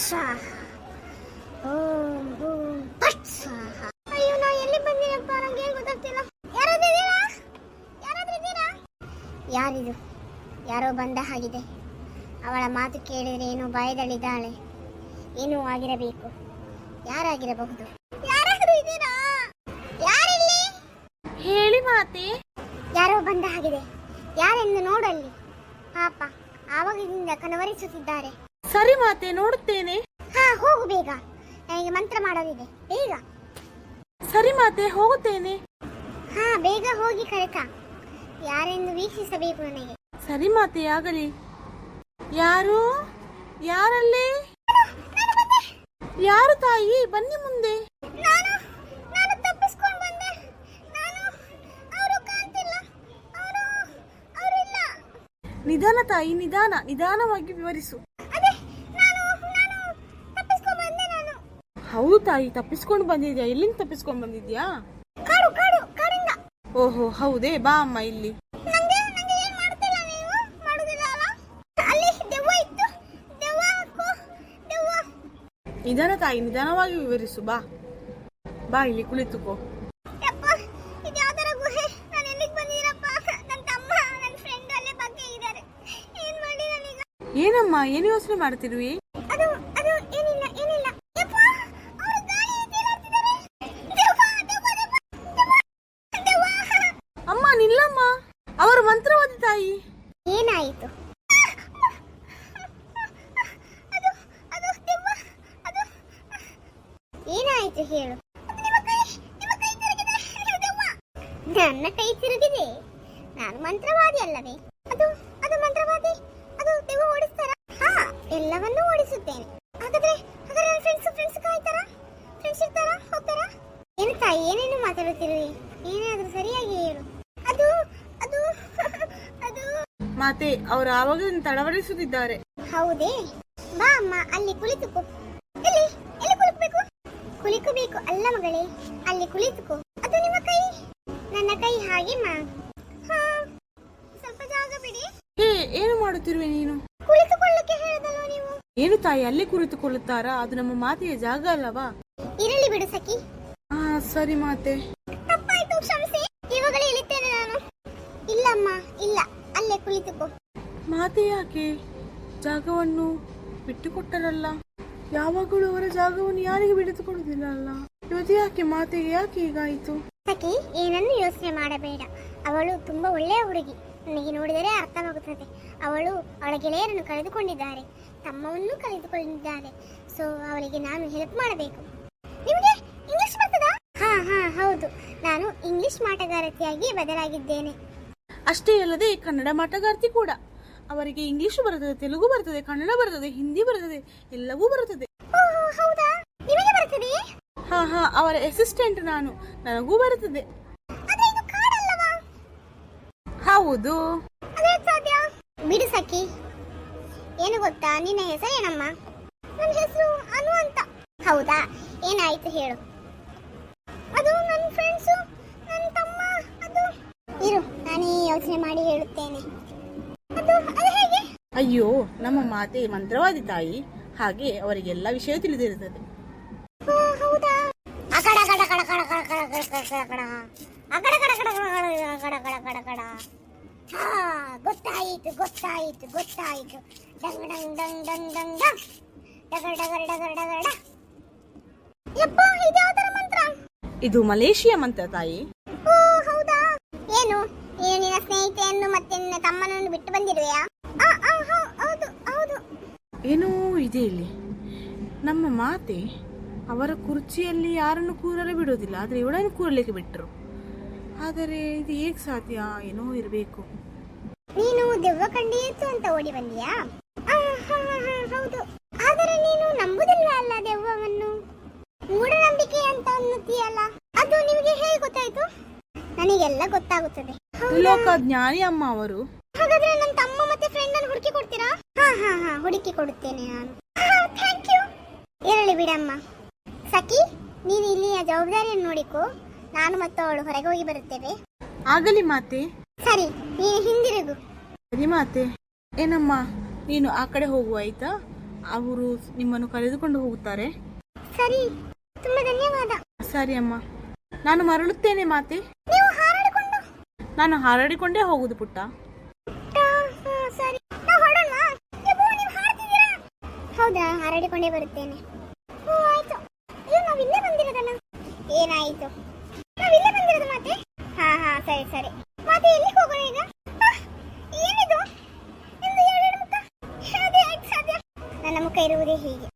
ಸ್ವಾಹ ಓಂ ಓಂ ಪಟ್ ಅಯ್ಯೋ ನಾ ಎಲ್ಲಿ ಬಂದಿರಪ್ಪ ನಂಗೆ ಏನು ಗೊತ್ತಾಗ್ತಿಲ್ಲ. ಯಾರಾದ್ರೂ ಇದ್ದೀರಾ? ಯಾರಾದ್ರೂ ಇದ್ದೀರಾ? ಯಾರಿದು? ಯಾರೋ ಬಂದ ಹಾಗಿದೆ. ಅವಳ ಮಾತು ಕೇಳಿದ್ರೆ ಏನೋ ಭಯದಲ್ಲಿದ್ದಾಳೆ. ಏನೂ ಆಗಿರಬೇಕು. ಯಾರಾಗಿರಬಹುದು? ಯಾರಾದ್ರೂ ಇದ್ದೀರಾ? ಯಾರಿಲ್ಲಿ? ಹೇಳಿ ಮಾತೆ. ಯಾರೋ ಬಂದ ಹಾಗಿದೆ. ಯಾರೆಂದು ನೋಡಲ್ಲಿ? ಪಾಪ ಆವಾಗಿನಿಂದ ಕನವರಿಸುತ್ತಿದ್ದಾರೆ. ಸರಿ ಮಾತೆ ನೋಡುತ್ತೇನೆ. ಹಾ ಹೋಗು ಬೇಗ. ನನಗೆ ಮಂತ್ರ ಮಾಡೋದಿದೆ. ಬೇಗ. ಸರಿ ಮಾತೆ ಹೋಗುತ್ತೇನೆ. ಹಾ ಬೇಗ ಹೋಗಿ ಕರೆಕ. ಯಾರೆಂದು ವೀಕ್ಷಿಸಬೇಕು ನನಗೆ. ಸರಿ ಮಾತೆ ಆಗಲಿ. ಯಾರು? ಯಾರಲ್ಲಿ? ಯಾರು ತಾಯಿ? ಬನ್ನಿ ಮುಂದೆ. ನಾನು ನಾನು ತಪ್ಪಿಸ್ಕೊಂಡು ಬಂದೆ. ನಾನು ಅವರು ಕಾಣ್ತಿಲ್ಲ. ಅವರು ಅವರಿಲ್ಲ. ನಿಧಾನ ತಾಯಿ ನಿಧಾನ. ನಿಧಾನವಾಗಿ ವಿವರಿಸು ಅದೇ ನಾನು ನಾನು ತಪ್ಪಿಸ್ಕೊಂಡು ಬಂದೆ ನಾನು ಹೌದು ತಾಯಿ ತಪ್ಪಿಸ್ಕೊಂಡು ಬಂದಿದ್ಯಾ? ಎಲ್ಲಿಂದ ತಪ್ಪಿಸ್ಕೊಂಡು ಬಂದಿದ್ಯಾ? ಕಾಡು ಕಾಡು ಕಾಡಿಂದ. ಓಹೋ ಹೌದೇ ಬಾ ಅಮ್ಮ ಇಲ್ಲಿ. ನಂಗೆ ನಂಗೆ ಏನ್ ಮಾಡ್ತಿಲ್ಲ ನೀವು? ಮಾಡುದಿಲ್ಲ ಅಲ್ಲ? ಅಲ್ಲಿ ದೆವ್ವ ಇತ್ತು. ದೆವ್ವ ಹಾಕು ದೆವ್ವ. ನಿಧಾನ ತಾಯಿ ನಿಧಾನವಾಗಿ ವಿವರಿಸು ಬಾ. ಬಾ ಇಲ್ಲಿ ಕುಳಿತುಕೋ. ಯಪ್ಪ ಇದು ಯಾವ್ದರ ಗುಹೆ? ನಾನು ಎಲ್ಲಿಗೆ ಬಂದಿರಪ್ಪ ನನ್ನ ತಮ್ಮ ನನ್ನ ಫ್ರೆಂಡ್ ಅಲ್ಲೇ ಬಗ್ಗೆ ಇದ್ದಾರೆ ಏನ್ ಮಾಡಿ ನಾನೀಗ? ಏನಮ್ಮ ಏನು ಯೋಚನೆ ಮಾಡ್ತಿರುವಿ ಏನಾಯಿತು ಹೇಳು. ನನ್ನ ಕೈ ತಿರುಗಿದೆ. ನಾನು ಮಂತ್ರವಾದಿ ಅಲ್ಲವೇ? ಅದು ಅದು ಮಂತ್ರವಾದಿ? ಅದು ದೆವ್ವ ಓಡಿಸ್ತಾರ? ಹಾ ಎಲ್ಲವನ್ನೂ ಓಡಿಸುತ್ತೇನೆ. ಹಾಗಾದ್ರೆ ಹಾಗಾದ್ರೆ ನನ್ನ ಫ್ರೆಂಡ್ಸ್ ಫ್ರೆಂಡ್ಸ್ ಕಾಯ್ತಾರ? ಫ್ರೆಂಡ್ಸ್ ಇರ್ತಾರ? ಹೋಗ್ತಾರ? ಏನು ತಾಯಿ ಏನೇನು ಮಾತಾಡುತ್ತಿರುವೆ? ಏನಾದ್ರೂ ಸರಿಯಾಗಿ ಹೇಳು. ಅದು ಅದು ಅದು. ಮಾತೆ ಅವರು ಆವಾಗ ತಡವಡಿಸುತ್ತಿದ್ದಾರೆ ಹೌದೇ? ಬಾ ಅಮ್ಮ ಅಲ್ಲಿ ಕುಳಿತುಕೋ ಮಗಳೇ ಅಲ್ಲಿ ಕುಳಿತುಕೋ. ಅದು ನಿಮ್ಮ ಕೈ. ನನ್ನ ಕೈ ಹಾಗೆ ಮಾ. ಸ್ವಲ್ಪ ಜಾಗ ಬಿಡಿ. ಹೇ ಏನು ಮಾಡುತ್ತಿರುವೆ ನೀನು? ಕುಳಿತುಕೊಳ್ಳಕ್ಕೆ ಹೇಳದಲ್ವ ನೀವು? ಏನು ತಾಯಿ ಅಲ್ಲಿ ಕುಳಿತುಕೊಳ್ಳುತ್ತಾರಾ? ಅದು ನಮ್ಮ ಮಾತೆಯ ಜಾಗ ಅಲ್ಲವಾ? ಇರಲಿ ಬಿಡು ಸಖಿ. ಹಾ ಸರಿ ಮಾತೆ. ತಪ್ಪಾಯ್ತು ಕ್ಷಮಿಸಿ. ಇವಾಗಲೇ ಇಳಿತೇನೆ ನಾನು. ಇಲ್ಲಮ್ಮ ಇಲ್ಲ. ಅಲ್ಲೇ ಕುಳಿತುಕೋ. ಮಾತೆ ಯಾಕೆ? ಜಾಗವನ್ನು ಬಿಟ್ಟುಕೊಟ್ಟರಲ್ಲ. ಯಾವಾಗಲೂ ಅವರ ಜಾಗವನ್ನು ಯಾರಿಗೆ ಬಿಡಿದುಕೊಡುದಿಲ್ಲ ಅಲ್ಲ? ಇವತ್ತು ಯಾಕೆ ಮಾತಿಗೆ ಯಾಕೆ ಹೀಗಾಯಿತು? ಸಖಿ ಏನನ್ನು ಯೋಚನೆ ಮಾಡಬೇಡ. ಅವಳು ತುಂಬಾ ಒಳ್ಳೆಯ ಹುಡುಗಿ. ನನಗೆ ನೋಡಿದರೆ ಅರ್ಥವಾಗುತ್ತದೆ. ಅವಳು ಅವಳ ಗೆಳೆಯರನ್ನು ಕಳೆದುಕೊಂಡಿದ್ದಾರೆ. ತಮ್ಮವನ್ನು ಕಳೆದುಕೊಂಡಿದ್ದಾರೆ. ಸೊ ಅವಳಿಗೆ ನಾನು ಹೆಲ್ಪ್ ಮಾಡಬೇಕು. ನಿಮಗೆ ಇಂಗ್ಲಿಷ್ ಬರ್ತದಾ? ಹಾ ಹಾ ಹೌದು. ನಾನು ಇಂಗ್ಲಿಷ್ ಮಾಟಗಾರತಿಯಾಗಿ ಬದಲಾಗಿದ್ದೇನೆ. ಅಷ್ಟೇ ಅಲ್ಲದೆ ಕನ್ನಡ ಮಾಟಗಾರ್ತಿ ಕೂಡ. ಅವರಿಗೆ ಇಂಗ್ಲಿಷ್ ಬರುತ್ತದೆ ತೆಲುಗು ಬರುತ್ತದೆ ಕನ್ನಡ ಬರುತ್ತದೆ ಹಿಂದಿ ಬರುತ್ತದೆ ಎಲ್ಲವೂ ಬರುತ್ತದೆ ಓಹೋ ಹೌದಾ ನಿಮಗೆ ಬರ್ತದೆಯೇ ಹಾ ಹಾ ಅವರ ಅಸಿಸ್ಟೆಂಟ್ ನಾನು. ನನಗೂ ಬರುತ್ತದೆ. ಹೌದು. ಬಿಡು ಸಖಿ. ಏನು ಗೊತ್ತಾ? ನಿನ್ನ ಹೆಸರು ಏನಮ್ಮ? ನನ್ನ ಹೆಸರು ಅನು ಅಂತ. ಹೌದಾ? ಏನಾಯ್ತು ಹೇಳು. ಅದು ನನ್ನ ಫ್ರೆಂಡ್ಸು ನನ್ನ ತಮ್ಮ ಅದು. ಇರು ನಾನೇ ಯೋಚನೆ ಮಾಡಿ ಹೇಳುತ್ತೇನೆ. ಅದು ಅದು ಹೇಗೆ? ಅಯ್ಯೋ ನಮ್ಮ ಮಾತೆ ಮಂತ್ರವಾದಿ ತಾಯಿ. ಹಾಗೆ ಅವರಿಗೆಲ್ಲ ವಿಷಯ ತಿಳಿದಿರುತ್ತದೆ. ಓ, ಹೌದಾ? ಹಾ ಗೊತ್ತಾಯಿತು ಗೊತ್ತಾಯಿತು ಗೊತ್ತಾಯಿತು. ಡಂಗ್ ಡಂಗ್ ಡಂಗ್ ಡಂಗ್ ಡಂಗ್ ಡಂಗ್. ಡಗರ್ ಡಗರ್ ಡಗರ್ ಡಗರ್ ಯಪ್ಪ ಇದು ಯಾವ್ದರ ಮಂತ್ರ? ಇದು ಮಲೇಷಿಯಾ ಮಂತ್ರ ತಾಯಿ. ಓ ಹೌದಾ? ಏನು? ನೀನು ನಿನ್ನ ಸ್ನೇಹಿತೆಯನ್ನು ಮತ್ತೆ ನಿನ್ನ ತಮ್ಮನನ್ನು ಬಿಟ್ಟು ಬಂದಿರುವೆಯಾ? ಆ, ಆ, ಹೌದು ಹೌದು. ಏನೋ ಇದೆ ಇಲ್ಲಿ. ನಮ್ಮ ಮಾತೆ ಅವರ ಕುರ್ಚಿಯಲ್ಲಿ ಯಾರನ್ನು ಕೂರಲು ಬಿಡೋದಿಲ್ಲ ಆದರೆ ಇವಳನ್ನು ಕೂರಲಿಕ್ಕೆ ಬಿಟ್ಟರು. ಆದರೆ ಇದು ಹೇಗೆ ಸಾಧ್ಯ? ಏನೋ ಇರಬೇಕು. ನೀನು ದೆವ್ವ ಕಂಡಿಯಿತು ಅಂತ ಓಡಿ ಬಂದಿಯಾ? ಹೌದು. ಆದರೆ ನೀನು ನಂಬುದಿಲ್ಲ ಅಲ್ಲ ದೆವ್ವವನ್ನು? ಮೂಢನಂಬಿಕೆ ಅಂತ ಅನ್ನುತ್ತೀಯಲ್ಲ ಅದು ನಿಮಗೆ ಹೇಗೆ ಗೊತ್ತಾಯ್ತು? ನನಗೆಲ್ಲ ಗೊತ್ತಾಗುತ್ತದೆ? ಲೋಕ ಜ್ಞಾನಿ ಅಮ್ಮ ಅವರು. ಹಾಗಾದ್ರೆ ನನ್ನ ತಮ್ಮ ಮತ್ತೆ ಫ್ರೆಂಡ್ ಅನ್ನು ಹುಡುಕಿ ಕೊಡ್ತೀರಾ? ಹಾ ಹಾ ಹಾ ಹುಡುಕಿ ಕೊಡುತ್ತೇನೆ ನಾನು. ಥ್ಯಾಂಕ್ ಯು ಇರಲಿ ಬಿಡಮ್ಮ. ಸಖಿ ನೀನು ಇಲ್ಲಿಯ ಜವಾಬ್ದಾರಿಯನ್ನು ನೋಡಿಕೊ. ನಾನು ಮತ್ತು ಅವಳು ಹೊರಗೆ ಹೋಗಿ ಬರುತ್ತೇವೆ. ಆಗಲಿ ಮಾತೆ. ಸರಿ ನೀನು ಹಿಂದಿರುಗು. ಸರಿ ಮಾತೆ. ಏನಮ್ಮ ನೀನು ಆ ಕಡೆ ಹೋಗುವ ಆಯ್ತಾ? ಅವರು ನಿಮ್ಮನ್ನು ಕರೆದುಕೊಂಡು ಹೋಗುತ್ತಾರೆ. ಸರಿ ತುಂಬಾ ಧನ್ಯವಾದ. ಸರಿ ಅಮ್ಮ. ನಾನು ಮರಳುತ್ತೇನೆ ಮಾತೆ. ನೀವು ಹಾರಾಡಿಕೊಂಡು. ನಾನು ಹಾರಾಡಿಕೊಂಡೇ ಹೋಗುದು ಪುಟ್ಟ. ಸರಿ. ಹೌದಾ ಹಾರಾಡಿಕೊಂಡೇ ಬರುತ್ತೇನೆ ಓ ಆಯ್ತು ಅಯ್ಯೋ ನಾವು ಇಲ್ಲೇ ಬಂದಿರೋದಲ್ಲ ಏನಾಯ್ತು ನಾವು ಇಲ್ಲೇ ಬಂದಿರೋದು ಮಾತೆ ಹಾ ಹಾ ಸರಿ. ಮತ್ತೆ ಮಾತೆ ಎಲ್ಲಿಗೆ ಹೋಗೋಣ ಈಗ? ಏನಿದು? ನಿಮ್ದು ಎರಡೆರಡು ಮುಖ? ಅದೇ ಸಾಧ್ಯ. ನನ್ನ ಮುಖ ಇರುವುದೇ ಹೀಗೆ.